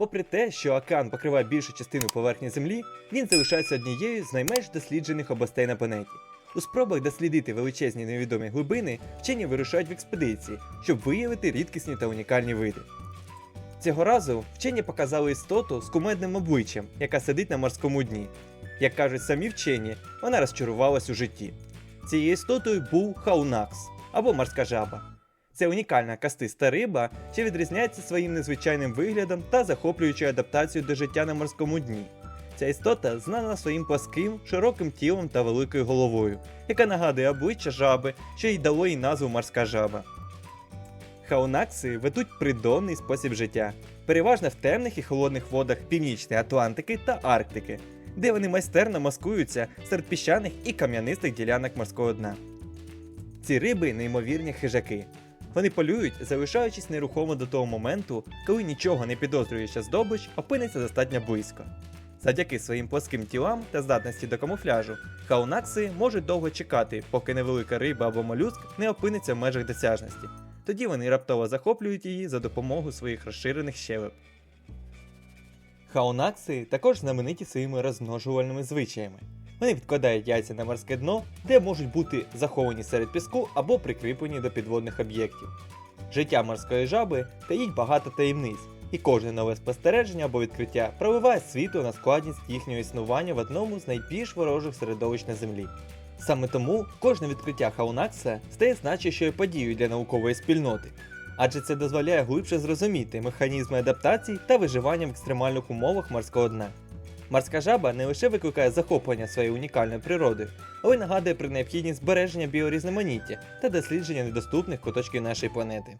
Попри те, що океан покриває більшу частину поверхні Землі, він залишається однією з найменш досліджених областей на планеті. У спробах дослідити величезні невідомі глибини вчені вирушають в експедиції, щоб виявити рідкісні та унікальні види. Цього разу вчені показали істоту з кумедним обличчям, яка сидить на морському дні. Як кажуть самі вчені, вона розчарувалась у житті. Цією істотою був хаунакс або морська жаба. Це унікальна кастиста риба, що відрізняється своїм незвичайним виглядом та захоплюючою адаптацією до життя на морському дні. Ця істота знана своїм пласким, широким тілом та великою головою, яка нагадує обличчя жаби, що й дало їй назву морська жаба. Хаунакси ведуть придонний спосіб життя, переважно в темних і холодних водах Північної Атлантики та Арктики, де вони майстерно маскуються серед піщаних і кам'янистих ділянок морського дна. Ці риби неймовірні хижаки. Вони полюють, залишаючись нерухомо до того моменту, коли нічого не підозрююча здобич опиниться достатньо близько. Завдяки своїм плоским тілам та здатності до камуфляжу, хаунакси можуть довго чекати, поки невелика риба або молюск не опиниться в межах досяжності. Тоді вони раптово захоплюють її за допомогою своїх розширених щелеп. Хаунакси також знамениті своїми розмножувальними звичаями. Вони відкладають яйця на морське дно, де можуть бути заховані серед піску або прикріплені до підводних об'єктів. Життя морської жаби таїть багато таємниць, і кожне нове спостереження або відкриття проливає світло на складність їхнього існування в одному з найбільш ворожих середовищ на землі. Саме тому кожне відкриття Хаунакса стає значущою подією для наукової спільноти, адже це дозволяє глибше зрозуміти механізми адаптації та виживання в екстремальних умовах морського дна. Морська жаба не лише викликає захоплення своєю унікальною природою, але й нагадує про необхідність збереження біорізноманіття та дослідження недоступних куточків нашої планети.